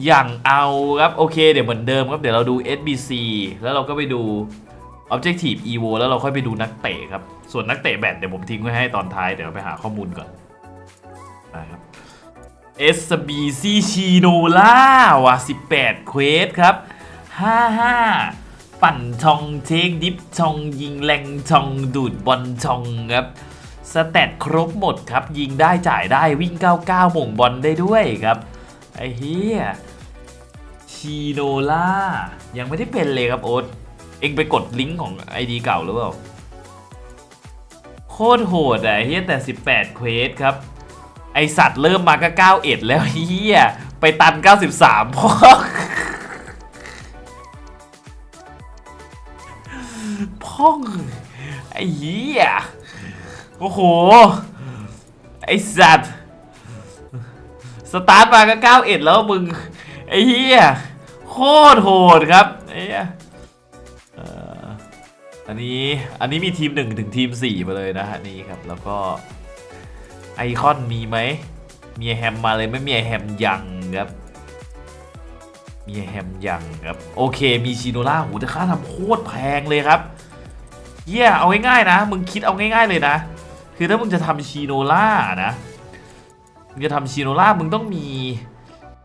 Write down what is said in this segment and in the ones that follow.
อย่างเอาครับโอเคเดี๋ยวเหมือนเดิมครับเดี๋ยวเราดู SBC แล้วเราก็ไปดู Objective Evo แล้วเราค่อยไปดูนักเตะครับ ส่วนนักเตะแบตเดี๋ยวผมทิ้งไว้ให้ตอนท้ายเดี๋ยวไปหาข้อมูลก่อนนะครับ SBC ชิโนล่าว่ะ18 เควสครับ 55 ปั่นชองเทคดิฟชองยิงแรงชองดูดบอลชองครับสแตทครบหมดครับ ยิงได้จ่ายได้วิ่ง 99หม่งบอลได้ด้วยครับ ไอ้เฮีย ชิโนล่ายังไม่ได้เป็นเลยครับโอ๊ตเองไปกดลิงก์ของ ID เก่าหรือเปล่า โคตรโหดอะเฮียแต่ 18 เควสครับ ไอสัตว์เริ่มมาก็91แล้วเฮียไปตัน 93พ่อพ่อง ไอเฮียโอ้โห ไอสัตว์ สตาร์ทมาก็91แล้วมึง ไอเฮีย โคตรโหดครับไอ้เหี้ยอ่ออันนี้ อันนี้มีทีม 1 ถึงทีม 4 มาเลยนะฮะนี่ครับ แล้วก็ไอคอนมีไหมมีแฮมมาเลยไม่มีแฮมยังครับมีแฮมยังครับ โอเคมีชิโนล่าหูแต่ค่าทำโคตรแพงเลยครับเยี่ยเอาง่ายๆนะ มึงคิดเอาง่าย ๆเลยนะ คือถ้ามึงจะทำชิโนล่านะมึงจะทำชิโนล่ามึงต้องมี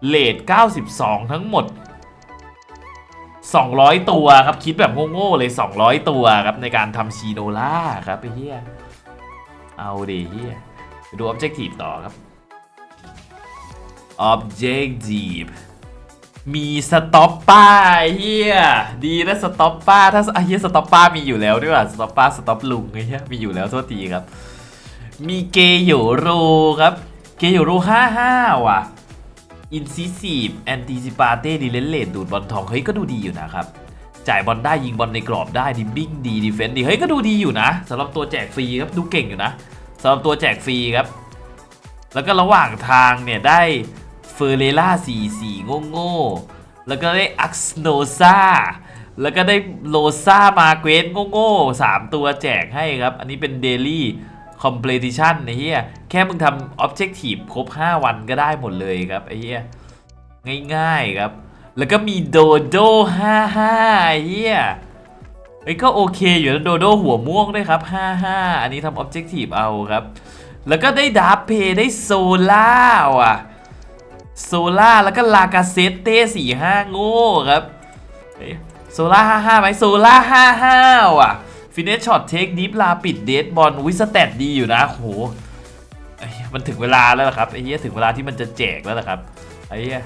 เลท92 ทั้งหมด 200 ตัวครับ คิดแบบโง่ๆเลย 200 ตัวครับในการทำชิโนล่าครับไอ้เหี้ยเอาดิเฮียดู Objective ต่อครับ Objective มีสต็อปป้าเฮียดีนะสต็อปป้าถ้าเฮียสต็อปป้ามีอยู่แล้วด้วยว่ะสต็อปป้าสต็อปลุงเฮียมีอยู่แล้วโทษทีครับ มีเกโยโรครับ เกโยโร55ว่ะ อินซิซีฟแอนติซิปาเต้ดีเลนเลดดูดบอลทองเฮ้ยก็ดูดีอยู่นะครับ จ่ายบอลได้ยิงบอลในกรอบได้ดิบิ้งดีดีเฟนดีเฮ้ยก็ดูดีอยู่นะสำหรับตัวแจกฟรีครับดูเก่งอยู่นะสำหรับตัวแจกฟรีครับ แล้วก็ระหว่างทางเนี่ยได้เฟอร์เรล่า44โง่โง่ๆแล้วก็ได้อักสโนซาแล้วก็ได้โลซามาเกรสโง่โง่ๆสามตัวแจกให้ครับ อันนี้เป็นเดลี่ คอมเพลติชันไอ้เหี้ยแค่มึงทำออบเจกตีฟครบ 5 วันก็ได้หมดเลยครับไอ้เหี้ยง่ายๆครับ แล้วก็มีโดโด55ไอ้เหี้ยเอ้ก็โอเคอยู่นะโดโดหัวม่วงด้วยครับ 55 อันนี้ทำ Objective เอาครับ แล้วก็ได้ดาร์เพย์ได้โซล่าว่ะโซล่าแล้วก็ลากาเซตเต้45 โง่ครับโซล่า55ไหมโซล่า55ว่ะ ฟินเนชช็อตเทคดิฟลาปิดเดดบอลวิสแตทดีอยู่นะโหมันถึงเวลาแล้วล่ะครับไอ้เหี้ยถึงเวลาที่มันจะแจกแล้วล่ะครับไอ้เหี้ย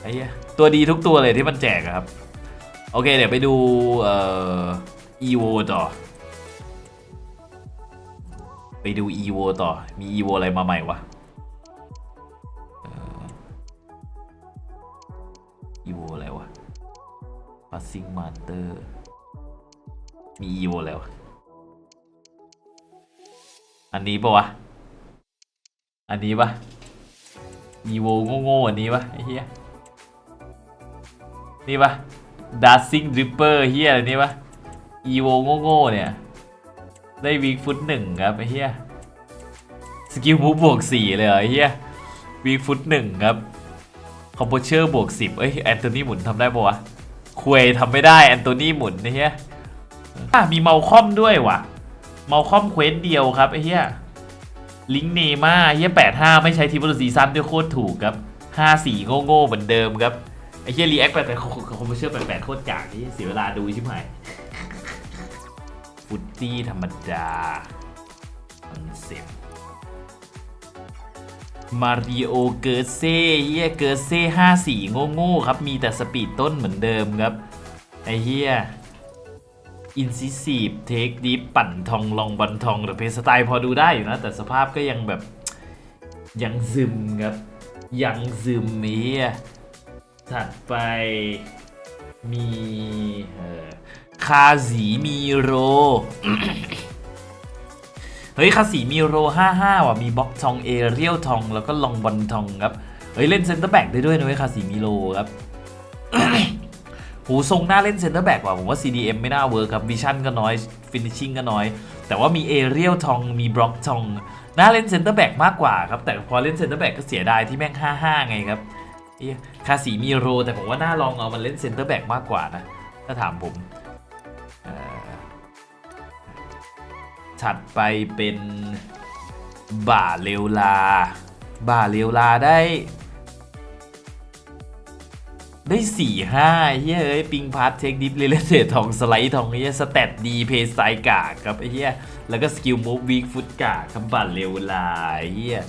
ไอ้เหี้ยตัวดีทุกตัวเลยที่มันแจกครับ โอเคเดี๋ยวไปดูเอ่อ EVO ต่อ ไปดู EVO ต่อ มี EVO อะไรมาใหม่วะอ่อ EVO อะไรวะ Passing Master มี EVO อะไรวอันนี้ปะวะ อันนี้ปะ EVO โง่ๆอันนี้ปะไอ้เหี้ย นี่ปะดัซซิ่งดริปเปอร์เฮียอะไรนี่ปะอีโวโง่ๆเนี่ย ได้วีคฟุตหนึ่งครับไอ้เฮียสกิลมูบวกสี่เลยเหรอไอเฮียวีคฟุตหนึ่งครับคอมโพเชอร์บวกสิบเอ้ยแอนโทนีหมุนทำได้ปะวะคุยทำไม่ได้แอนโทนีหมุนไอเฮีย อะมีเมาคอมด้วยว่ะเมาคอมเควสเดียวครับไอ้เฮียลิงเนม่าเฮียแปดห้าไม่ใช้ทีมบอลซีซั่นด้วยโคตรถูกครับห้าสี่โง่ๆเหมือนเดิมครับไอ้เฮียรีแอคแปลกๆคอมเมอร์เชียลแปลกๆโคตรจากที่เสียเวลาดูใชิบหายฟุตตี้ธรรมดาคอนเซ็ปมาริโอเกอร์เซ่เฮียเกอร์เซ่ห้าสี่โง่ๆครับ มีแต่สปีดต้นเหมือนเดิมครับ ไอ้เฮีย อินซิซีฟเทคดิฟปั่นทองลองบอลทองแต่เพสไตล์พอดูได้อยู่นะ แต่สภาพก็ยังแบบ ยังซึมครับ ยังซึมเฮียถัดไปมีเอ่อคาสีมีโร เฮ้ยคาสีมีโร 55 ว่ะ มีบล็อกทองเอเรียลทองแล้วก็ลองบอลทองครับ เฮ้ย เล่นเซนเตอร์แบ็กได้ด้วยนะเว้ยคาสีมีโรครับ หทรงหน้าเล่นเซ็นเตอร์แบ็กว่ะผมว่า CDM ไม่น่าเวิร์คครับวิชั่นก็น้อยฟินิชชิ่งก็น้อย แต่ว่ามีเอเรียลทองมีบล็อกทองหน่าเล่นเซ็นเตอร์แบ็กมากกว่าครับแต่พอเล่นเซ็นเตอร์แบ็กก็เสียดายที่แม่ง 55 ไงครับคาสีมีโร แต่ผมว่าน่าลองเอามันเล่นเซ็นเตอร์แบ็กมากกว่านะถ้าถามผมถัดไปเป็นบ่าเลวลา บ่าเลวลาได้ ได้สี่ห้าเฮ้ยเอ้ยปิงพาร์ทเทคดิฟเลเลเททองสไลด์ทองเฮียสเตตดีเพย์ไซกากครับไอ้เฮียแล้วก็สกิลมูฟวีคฟุตกาครับบัตรเร็วลายเฮีย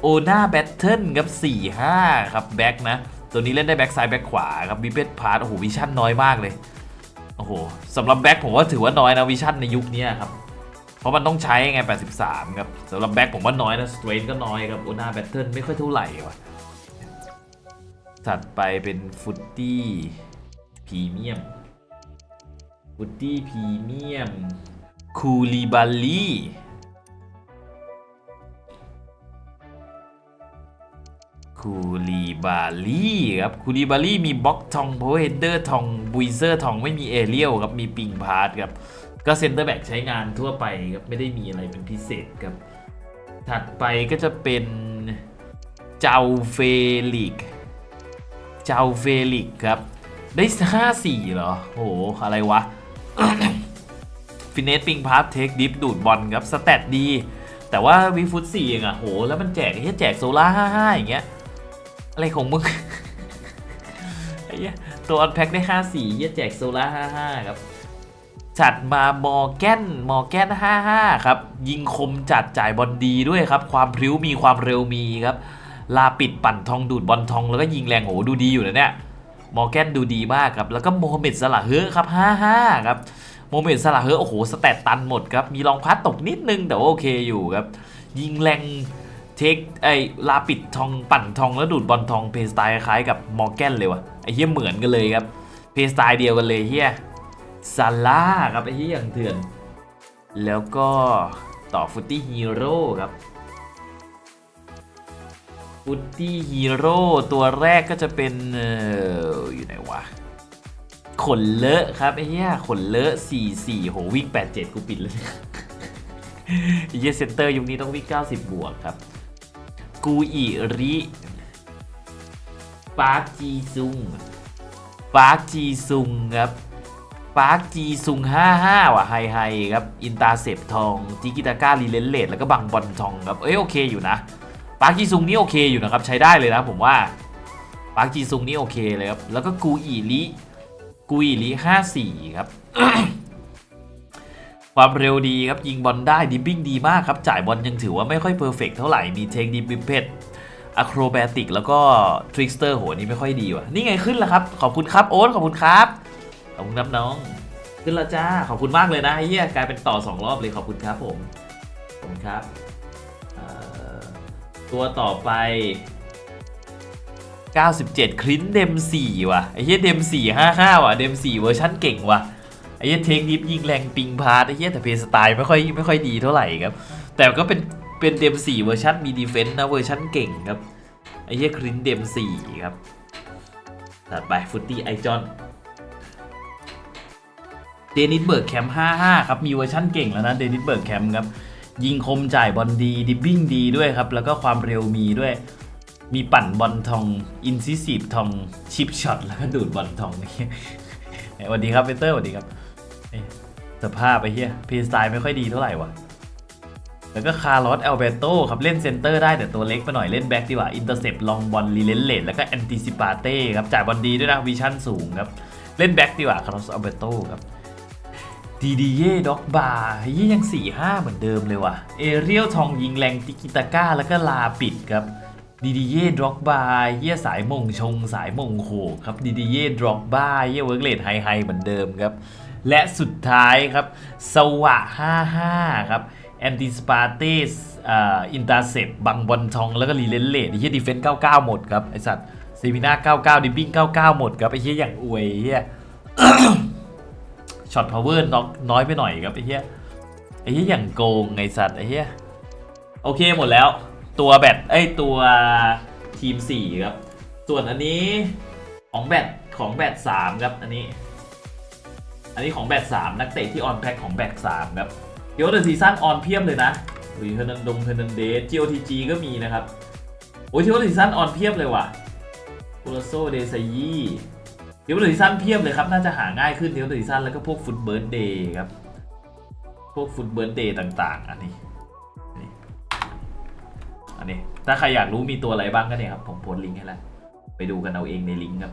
โอนาแบทเทิลครับสี่ห้าครับแบ็กนะ ตัวนี้เล่นได้แบ็กซ้ายแบ็กขวาครับวิเปตพาร์ทโอ้โหวิชั่นน้อยมากเลยโอ้โหสำหรับแบ็กผมว่าถือว่าน้อยนะวิชั่นในยุคนี้ครับเพราะมันต้องใช้ไง 83 ครับสำหรับแบ็กผมว่าน้อยนะสเตรนก็น้อยครับโอนาแบทเทิลไม่ค่อยเท่าไหร่ว่ะ ถัดไปเป็นฟุตตี้พรีเมียมฟุตตี้พรีเมียมคูลิบาลีคูลิบาลีครับคูลิบาลีมีบล็อกทองโพเฮดเดอร์ทองบุยเซอร์ทองไม่มีเอเรียลครับมีปิงพาร์ทครับ ก็เซนเตอร์แบ็กใช้งานทั่วไปครับ ไม่ได้มีอะไรเป็นพิเศษครับ ถัดไปก็จะเป็นเจ้าเฟลิก เจ้าเฟลิกครับ ได้ห้าสี่เหรอ โห อะไรวะ ฟินเนสปิงพาร์ทเทคดิฟดูดบอลครับ สแตทดี แต่ว่าวีฟุตสี่เองอะโห แล้วมันแจกไอ้เหี้ยแจกโซล่าห้าห้าอย่างเงี้ย อะไรของมึง ไอ้เหี้ยตัวออนแพ็คได้ห้าสี่เหี้ยแจกโซล่าห้าห้าครับ จัดมามอร์แกนมอร์แกน55ครับ ยิงคมจัดจ่ายบอลดีด้วยครับ ความพริ้วมีความเร็วมีครับ ลาปิดปั่นทองดูดบอลทองแล้วก็ยิงแรงโหดูดีอยู่นะเนี่ยมอร์แกนดูดีมากครับแล้วก็โมฮัมเหม็ดสลาเฮอครับ55ครับโมฮัมเหม็ดสลาเฮอโอ้โหสแตตตันหมดครับมีรองพัดตกนิดนึงแต่ว่าโอเคอยู่ครับยิงแรงเทคไอ้ลาปิดทองปั่นทองแล้วดูดบอลทองเพสไตล์คล้ายกับมอร์แกนเลยวะไอ้เหี้ยเหมือนกันเลยครับเพสไตล์เดียวกันเลยเฮียซาร่าครับไอ้ที่อย่างเถื่อนแล้วก็ต่อฟุตตี้ฮีโร่ครับ ฟุตตี้ฮีโร่ตัวแรกก็จะเป็นเอออยู่ไหนวะ ขนเลอะครับไอ้เหี้ยขนเลอะ 44 โหวิ่ง87 กูปิดเลยไอ้เฮเซนเตอร์ยุคนี้ต้องวิ่ง90 บวกครับ กูอิริปาร์คจีซุงปาร์คจีซุงครับปาร์คจีซุง 55 ว่ะไฮไฮครับ อินตาเซปทองจิกิตาก้าลีเลนเลดแล้วก็บังบอลทองครับ เอ้ยโอเคอยู่นะ ปาร์คจีซุงนี่โอเคอยู่นะครับ ใช้ได้เลยนะผมว่าปาร์คจีซุงนี่โอเคเลยครับ แล้วก็กูอีลิกูอีลิ54ครับ ความเร็วดีครับ ยิงบอลได้ดิบบิ้งดีมากครับ จ่ายบอลยังถือว่าไม่ค่อยเพอร์เฟกเท่าไหร่มีเทคดิบบิเพดอะโครแบติกแล้วก็ทริกสเตอร์โหนี่ไม่ค่อยดีว่ะ นี่ไงขึ้นแล้วครับ ขอบคุณครับโอ๊ตขอบคุณครับ ขอบคุณครับน้อง ขึ้นและจ้า ขอบคุณมากเลยนะเหี้ยกลายเป็นต่อสองรอบเลยขอบคุณครับผม ขอบคุณครับ ตัวต่อไป 97 คลินเดม4ว่ะไอ้เหี้ยเดม4 55 ว่ะเดม4เวอร์ชั่นเก่งว่ะไอ้เหี้ยเทคนิฟยิงแรงปิงพาร์ตไอ้เหี้ยแต่เพย์สไตล์ไม่ค่อยไม่ค่อยดีเท่าไหร่ครับ แต่ก็เป็นเป็นเดม4เวอร์ชันมีดีเฟนต์นะเวอร์ชันเก่งครับไอ้เหี้ยคลินเดม4ครับถัดไปฟุตตี้ไอจอนเดนิสเบิร์กแคมป์55 ครับ มีเวอร์ชั่นเก่งแล้วนะเดนิสเบิร์กแคมป์ครับ ยิงคมจ่ายบอลดีดิบบิ้งดีด้วยครับ แล้วก็ความเร็วมีด้วย มีปั่นบอลทองอินซิซีฟทองชิปช็อตแล้วก็ดูดบอลทองนี่สวัสดีครับเปเตอร์สวัสดีครับสภาพไปเฮียพย์สไตล์ไม่ค่อยดีเท่าไหร่วะแล้วก็คาร์ลอสเอลเบโตครับเล่นเซนเตอร์ได้แต่ตัวเล็กไปหน่อยเล่นแบ็กดีกว่าอินเตอร์เซปลองบอลรีเลนเลดแล้วก็แอนติซิปาเต้ครับจ่ายบอลดีด้วยนะวิชั่นสูงครับเล่นแบ็กดีกว่าคาร์ลอสเอลเบโตครับ ดีดีเย่ด็อกบาร์ยี่ยัง 4 5 เหมือนเดิมเลยว่ะ เอเรียลทองยิงแรงติกิตาก้า แล้วก็ลาปิดครับดีดีเย่ด็อกบาร์เยี่ยสายมงชงสายมงโขกครับดีดีเย่ด็อกบาร์เยี่ยเวิร์กเลดไฮไฮเหมือนเดิมครับ และสุดท้ายครับ สวะ 55 ครับแอนติสปาเตสอ่าอินตาเซปบังบอลทอง แล้วก็รีเลนเลดเยี่ยดีเฟนส์99 หมดครับ ไอสัตว์ซีมิน่า99 ดิปปิ้ง99 หมดครับ ไอ้เหี้ยอย่างอวยเหี้ย ช็อตพาวเวอร์น้อยน้อยไปหน่อยครับไอ้เหี้ยไอ้เหี้ยอย่างโกงไงสัตว์ไอ้เหี้ยโอเคหมดแล้ว ตัวแบตไอ้ตัวทีม4ครับ ส่วนอันนี้ของแบตของแบต3ครับอันนี้ อันนี้ของแบต3นักเตะที่ออนแพ็คของแบต3ครับเดี๋ยวเดอะซีซั่นออนเพียบเลยนะหรือเฮนันดงเฮนันเดส GOTG ก็มีนะครับโอ้ยเทวดาซีซั่นออนเพียบเลยว่ะโคโลโซเดซายี เทวดาซีซั่นเพียบเลยครับ น่าจะหาง่ายขึ้นเทวดาซีซั่นแล้วก็พวกฟุตเบิร์ดเดย์ครับ พวกฟุตเบิร์ดเดย์ต่างๆ อันนี้ อันนี้ ถ้าใครอยากรู้มีตัวอะไรบ้างก็เนี่ยครับ ผมโพสต์ลิงก์ให้แล้ว ไปดูกันเอาเองในลิงก์ครับ